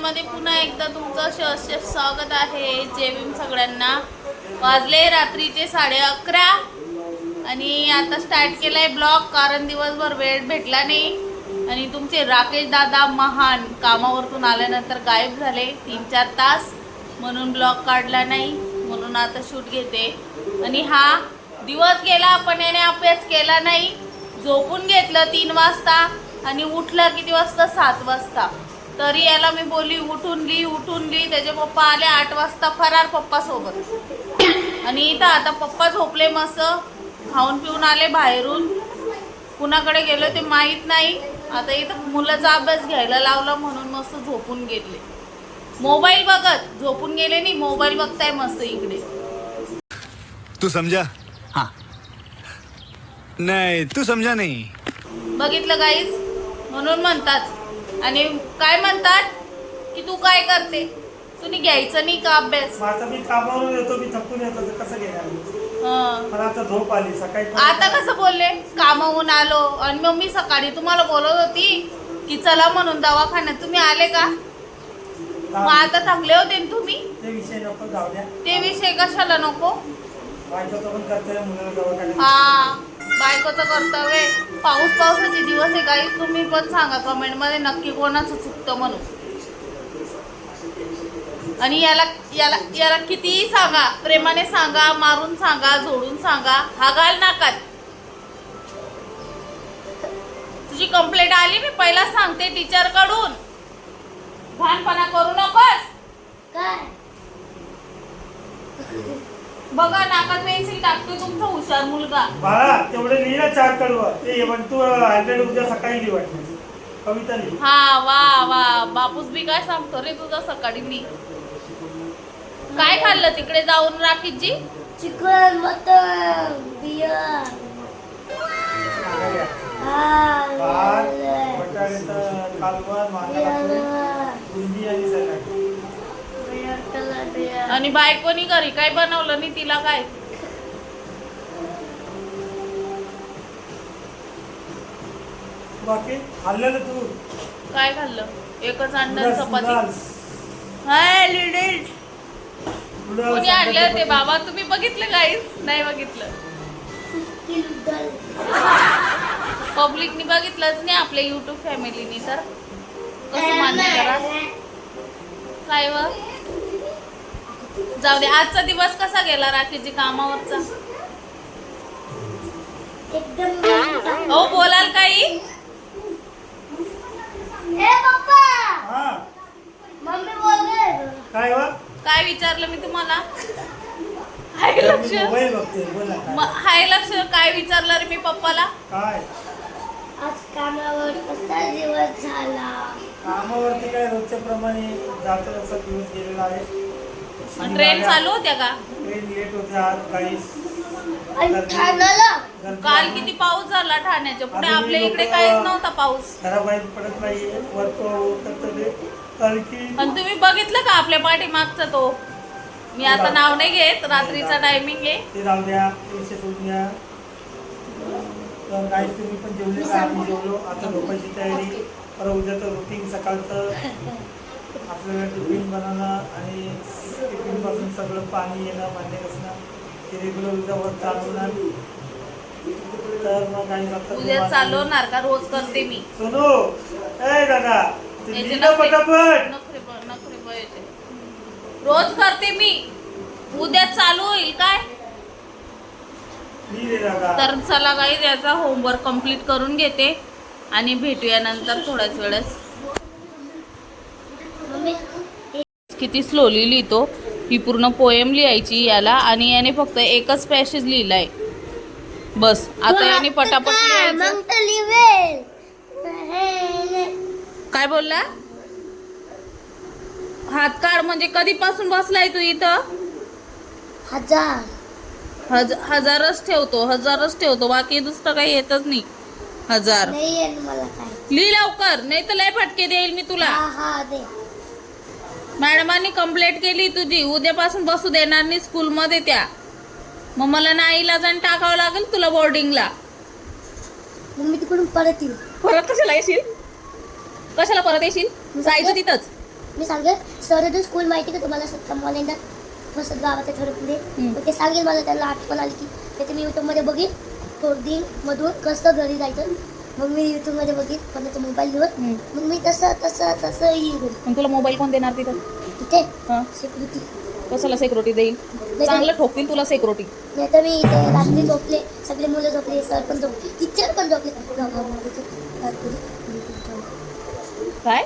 मध्ये पुन्हा एकदा तुमचं सहर्ष स्वागत आहे. जे भीम सगळ्यांना. वाजले रात्रीचे साडे अकरा. आणि आता स्टार्ट केलाय ब्लॉग कारण दिवसभर वेळ भेटला नाही. आणि तुमचे राकेश दादा महान कामावरतून आल्यानंतर गायब झाले तीन चार तास. म्हणून ब्लॉग काढला नाही. म्हणून आता शूट घेते. आणि हा दिवस गेला पण याने अभ्यास केला नाही. झोपून घेतलं तीन वाजता. आणि उठलं किती वाजता? सात वाजता. तरी याला मी बोलली उठून ली उठून ली. त्याचे पप्पा आले आठ वाजता फरार पप्पा सोबत आणि इथं आता पप्पा झोपले मस्त खाऊन पिऊन आले बाहेरून. कुणाकडे गेलो ते माहीत नाही. आता इथं मुलाचा अभ्यास घ्यायला लावला म्हणून मस्त झोपून गेले. मोबाईल बघत झोपून गेले नाही मोबाईल बघताय मस्त इकडे. तू समझा हाँ. नहीं तू समझा नहीं. बघितलं गाईज म्हणून म्हणतात. आणि काय म्हणतात की तू काय करते? तुम्ही घ्यायचं नाही का अभ्यास? आता मी कामावरून येतो मी थकून येतो तर कसं घेणार हं. मला आता झोप आली सकाळी पण- आता कसं बोलले? कामाहून आलो आणि मग मी सकाळी तुम्हाला बोलत होती की चला म्हणून दवाखान्यात. तुम्ही आले का? मग आता थकले होते ना तुम्ही? ते विषय नको जाऊ द्या. ते विषय कशाला नको? बायकोचं पण कर्तव्य मुलाला दवाखान्यात. हा. बायकोचं कर्तव्य आहे. पाऊस पावसाचे दिवस आहे काही तुम्ही पण सांगा कमेंटमध्ये नक्की कोणाचं चुकतं म्हणून. आणि याला याला याला कितीही सांगा प्रेमाने सांगा मारून सांगा जोडून सांगा हा घाल नाकात. तुझी कंप्लेंट आली मी पहिला सांगते टीचरकडून. घाणपणा करू नकोस. काय? बघा नाकात पेन्सिल टाकतोय तुमचा हुशार मुलगा. बाळा तेवढे लिही ना चार कडवं ते पण तू हंड्रेड उद्या सकाळी लिही वाटलं कविता लिही. हा वा वा. बापूस बी काय सांगतो रे तुझा सकाळी मी. काय खाल्लं? तिकडे जाऊन राखीची चिकन मटन बियर. हा भात बटाट्याचं कालवण वांगा बुंदी आणि बियर आणि बायकोनी घरी काय बनवलं नाही तिला काय? बाकी? खाल्लं ना तू? काय खाल्लं? एकच अंडा नूडल्स, चपाती. हाय नूडल्स, कोणी आणले चपाती. बाबा? तुम्ही बघितलं काहीच नाही बघितलं. पब्लिकनी बघितलंच नाही आपल्या युट्यूब फॅमिलीनी तर. कसं मान्य करा? काय व? जाऊ दे आजचा दिवस कसा गेला राखीची कामावरचा? एकदम हो बोलाल काही? हा. मम्मी बोल रहे काय वा काय विचारलं मी तुम्हाला? हाय लक्ष. हाय लक्ष. काय विचारलं रे मी पप्पाला? काय? आज कामावर कसा दिवस झाला. कामावरती काय रोजच्या प्रमाणे जातो असा दिवस गेलेला आहे. ट्रेन चालू होत्या का? ट्रेन लेट होते आज काही. आणि ठाण्याला? काल किती पाऊस झाला ठाण्याच्या? पुढे आपल्या इकडे काहीच नव्हता पाऊस. पडत नाही आणखी आणि तुम्ही बघितलं का आपल्या पाठीमागचा तो? मी आता नाव नाही घेत रात्रीचा टायमिंग आहे. ते राहू द्या पैसे द्या. तर तुम्ही पण जेवले का? आम्ही जेवलो. आता झोपायची तयारी. परत उद्याचं रुटीन सकाळचं. आपल्याला टिफिन बनवणं आणि टिफिनपासून सगळं पाणी येणं भांडे घासणं ते रेग्युलर वर्क चालवणार. तर मग काही उद्या चालवणार का? रोज करते मी. सोनू! ए दादा ते याचे लिहिलं नखरे- पटापट! नखरे ब- नखरे बघायचे. रोज करते मी. उद्या चालू होईल काय? दादा. तर चला काही याचा होमवर्क कंप्लीट करून घेते आणि भेटूया नंतर थोड्याच वेळेस. किती स्लोली लिहितो ही पूर्ण पोएम लिहायची याला आणि याने फक्त एकच पॅसेज लिहिलाय. बस आता याने पटापट काय बोलला? हात काढ म्हणजे कधीपासून बसलाय तू इथं? हजार. हज हजारच ठेवतो हजारच ठेवतो बाकी दुसरं काही येतच नाही. हजार. लिही लवकर नाही तर लय फटके देईल मी तुला. हा हा दे. मॅडमांनी कंप्लेंट केली तुझी. उद्यापासून बसू देणार नाही स्कूलमध्ये त्या. मग मला नाईला जाऊन टाकावं लागेल तुला बोर्डिंगला मग मी तिकडून परत येईल परत कशाला येशील? कशाला परत येशील? जायचं तिथंच. मी सांगेल सरदू स्कूल माहिती का तुम्हाला? सत्तम मॉलेंडर वसत गावाच्या थोडं पुढे. हम्म. मग ते सांगेल मला त्यांना आठवण आली की. त्याचं मी यूट्यूबमध्ये बघीन कोडिंग मधून कसं घरी जायचं. मग मी यूट्यूबमध्ये बघीन कोणाचा मोबाईल घेऊन. हम्म. मग मी तसं तसं तसं येईल घरी मग तुला मोबाईल कोण देणार तिथं? तिथे? हा. सिक्युरिटी कशाला सेक्युरिटी देईल? चांगलं ठोकतील तुला सेक्युरिटी नाही तर मी इथे रात्री झोपले. सगळे मुलं झोपले सर पण झोपले टीचर पण झोपले घाबरले. रात्री मी पण झोपले. काय?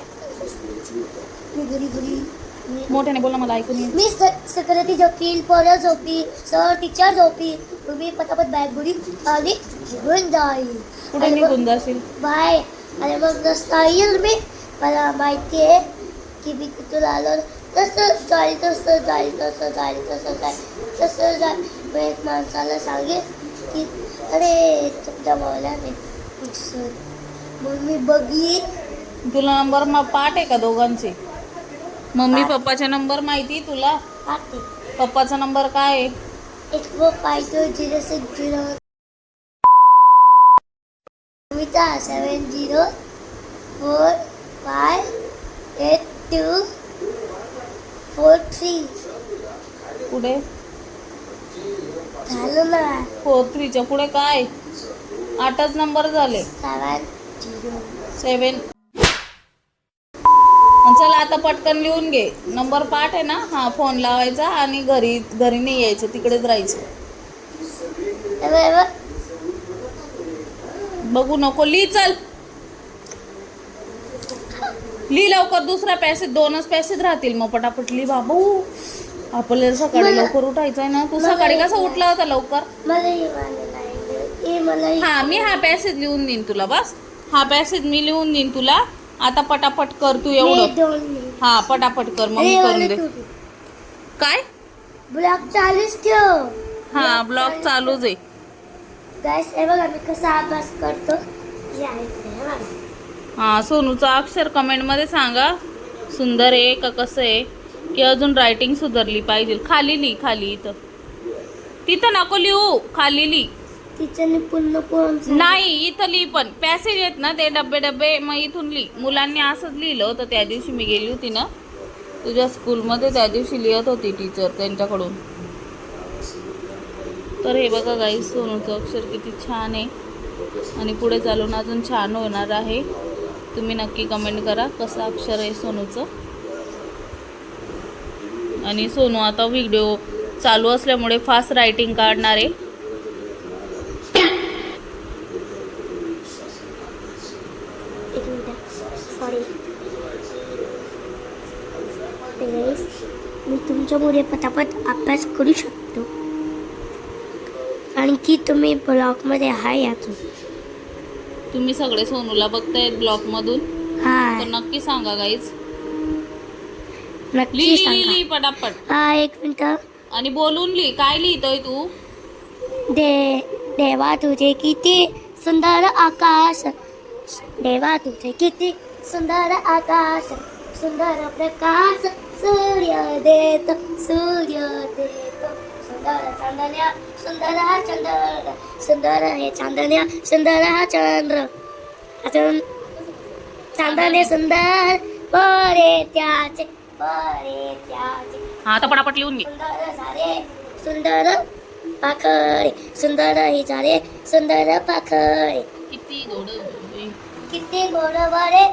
मी घरी घरी. मोठ्याने बोल मला ऐकून मी सेक्युरिटी झोपील पोरं झोपी सर टीचर झोपी मी पटापट बॅग बुडी आणि घेऊन जाईल. कुठे आणि मग निघून जाशील? बाय आणि मग रस्ता येईल मी. मला माहिती आहे की मी कुठून आलो. तसं जाईल तसं जाईल तसं जाईल तसं जाईल तसं जाईल. मग एक माणसाला सांगेल की अरे तुमच्या मौल्याने सर मग मी बघीन. तुला नंबर मग पाठ आहे का दोघांचे? मम्मी पप्पाचे नंबर माहिती तुला? पप्पाचा नंबर काय आहे? Eight four five two zero six zero. Seven zero four five eight two four three. पुढे झालं ना. फोर थ्रीच्या पुढे काय? आठच नंबर झाले. सेवन झिरो. सेवन चला आता पटकन लिहून घे. नंबर पाठ आहे ना? हा फोन लावायचा आणि घरी घरी नाही यायचं तिकडेच राहायचं. बघू नको लिही चल. लिही लवकर दुसरा पॅसेज दोनच पॅसेज राहतील. मग पटापट लिही बाबू. आपल्याला सकाळी लवकर उठायचं आहे ना. तू सकाळी कसं उठला होता लवकर? हा मी हा पॅसेज लिहून देईन तुला बस. हा पॅसेज मी लिहून देईन तुला. आता पटापट कर तू एवढं. हा पटापट कर मग मी करून दे. काय? ब्लॉग चालूच ठेव. हा ब्लॉग चालूच आहे. गाईस हे बघा मी कसा अभ्यास करतो. हे सोनूचं अक्षर कमेंटमध्ये सांगा. सुंदर आहे का कसं आहे? की अजून रायटिंग सुधारली पाहिजे. खाली लिही खाली इथं. तिथं नको लिहू खाली लिही. नाही इथं लिही पण. पॅसेज आहेत ना ते डब्बे डब्बे. मग इथून लिही मुलांनी असंच लिहिलं होतं त्या दिवशी मी गेली होती ना. तुझ्या स्कूलमध्ये त्या दिवशी लिहित होती टीचर त्यांच्याकडून. तर हे बघा गाई सोनूचं अक्षर किती छान आहे. आणि पुढे चालून अजून छान होणार आहे. तुम्ही नक्की कमेंट करा कसं अक्षर आहे सोनूचं. आणि सोनू आता व्हिडिओ चालू असल्यामुळे फास्ट रायटिंग काढणार आहे एक मिनिट सॉरी तुमच्यामुळे पटापट अभ्यास करू शकतो. की तुम्ही ब्लॉगमध्ये आहे यातून तुम्ही सगळे सोनूला बघतायत ब्लॉग मधून हा नक्की सांगा गाईज नक्की लिही लिही सांगा. लिही पटापट. हा एक मिनिट. आणि बोलून लिही काय लिहितोय तू? दे देवा तुझे किती सुंदर आकाश. देवा तुझे किती सुंदर आकाश. सुंदर प्रकाश. सूर्य देत सूर्य देत सुंदर चांदण्या सुंदर हा चंद्र। सुंदर हे चांदण्या सुंदर हा चंद्र। अजून चांदणे सुंदर बरे त्याचे बरे त्याचे। हा आता पटापट लिहून घे। सुंदर झाले सुंदर पाखरे। सुंदर ही झाले सुंदर पाखरे। किती गोड बोलली. किती गोड बरे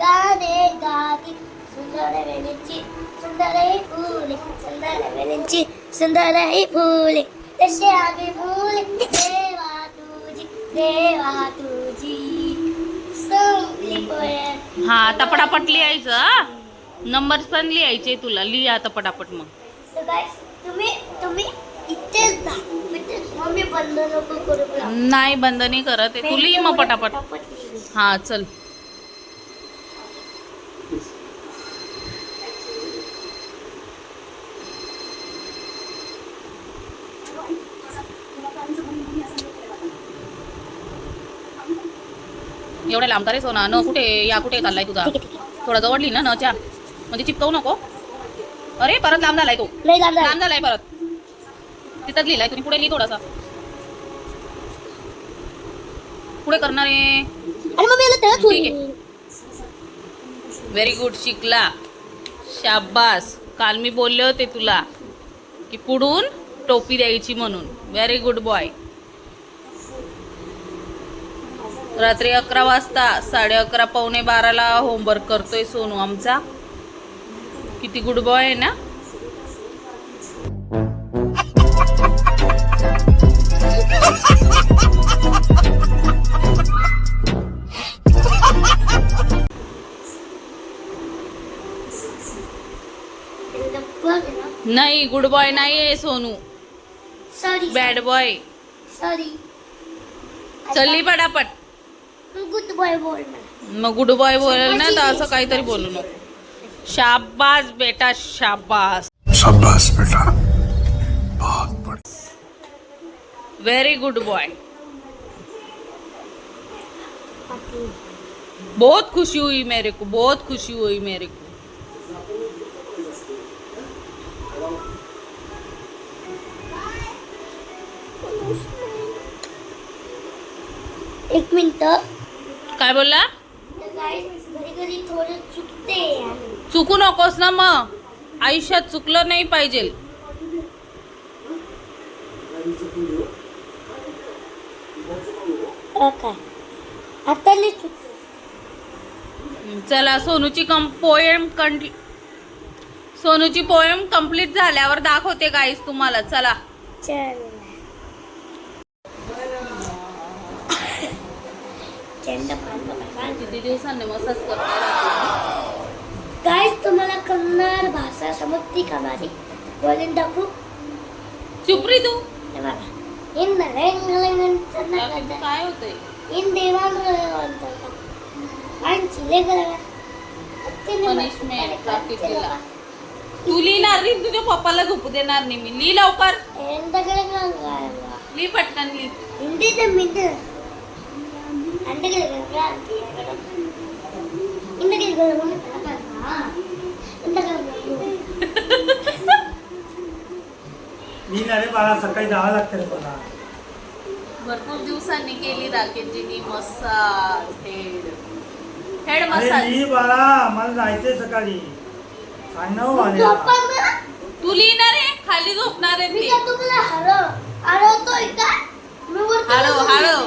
गाणे गाती। सुंदर वेणीची सुंदर ही फुले सुंदर वेणीची सुंदर ही फुले. तसे आम्ही फुले. देवा तुझी देवा तुझी. संपली पोळ्या हा आता पटापट लिहायचं नंबर पण लिहायचे तुला. लिही आता पटापट मग. तर guys, तुम्ही तुम्ही इथेच जा. इथे मम्मी बंद नको करू. नाही बंद नाही करत आहे. तू लिही मग पटापट. हा चल. एवढ्या लांब का रे सोना न कुठे या कुठे चाललाय तुझा? थोडा जवळ लिही ना नच्या म्हणजे चिपकवू नको. अरे परत लांब झालाय तो. लांब झालाय. परत. तिथंच लिहिलाय तुम्ही पुढे लिही थोडासा. पुढे करणार आहे. व्हेरी गुड शिकला. शाब्बास काल मी बोलले होते तुला की पुढून टोपी द्यायची म्हणून. व्हेरी गुड बॉय रात्री अकरा वाजता साडे अकरा पावणे बाराला होमवर्क करतोय सोनू आमचा. किती गुड बॉय आहे ना? नाही गुड बॉय नाही आहे Sonu sorry bad boy sorry चल्ली पटापट. गुड बॉय बोल मग गुड बॉय बोलेल ना तर असं काहीतरी बोलू नको. शाबास बेटा शाबास. शाबाश बेटा. बहुत बढ़िया वेरी गुड बॉय बहुत खुशी हुई मेरे को बहुत खुशी हुई मेरे को. एक मिनिट. काय बोलला. चुकू नकोस ना मग. आयुष्यात चुकलं नाही पाहिजे. चला सोनूची कम पोएम कंट सोनूची पोएम कंप्लीट झाल्यावर दाखवते गाईस तुम्हाला. चला. चल. किती दिवसांनी मसाज करणार गाईस तुम्हाला करणार भाषा समजती का माझी? बोलून दाखवू? चुपरी तू. काय होतंय? इन देवान आणि चिले तू लिहिणार रे तुझ्या पप्पाला झोपू देणार नाही मी. लिहि लवकर. लिहि पटकन लिहि हिंदी तर मी ना रे बाळा सकाळी दहा लागते रे मला. भरपूर दिवसांनी केली राकेशजीनी मसाज हेड हेड अरे मसाज मी बाळा मला जायचंय सकाळी. सांग ना हो आल्या. तू लिहिणार आहे खाली झोपणार आहे मी ते हळव. हळव.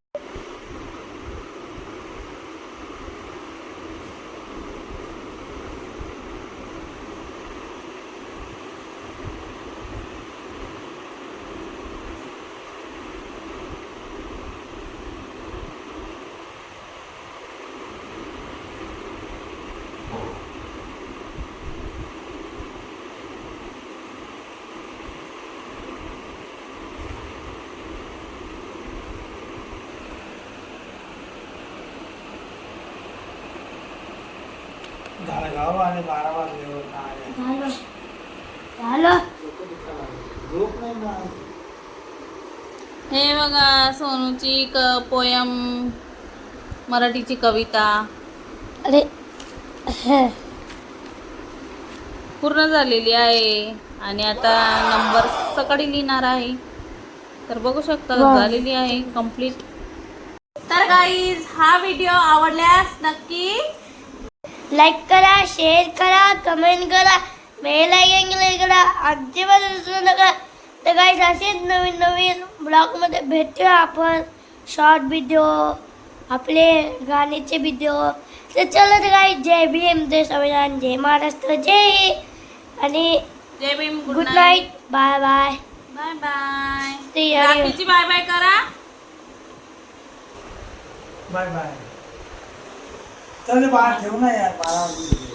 गाव आणि बारा हो, काय. झालं. झालं. झोप नाही ना. हे बघा सोनूची क पोयम मराठीची कविता. अरे पूर्ण झालेली आहे. आणि आता नंबर सकाळी लिहिणार आहे. तर बघू शकता वा. झालेली आहे कंप्लीट. तर गाईज हा व्हिडिओ आवडल्यास नक्की लाईक करा शेअर करा कमेंट करा बेल आयकॉन क्लिक करा अजिबात विसरू नका. तर काही असेच नवीन नवीन ब्लॉगमध्ये भेटूया आपण. शॉर्ट व्हिडिओ आपले गाण्याचे व्हिडिओ तर चला तर काही जय भीम जय संविधान जय महाराष्ट्र जय हिंद. आणि जय Bhim good night bye bye bye bye bye bye करा. बाय बाय चल रे बाळा ठेव ना यार बारा वाजले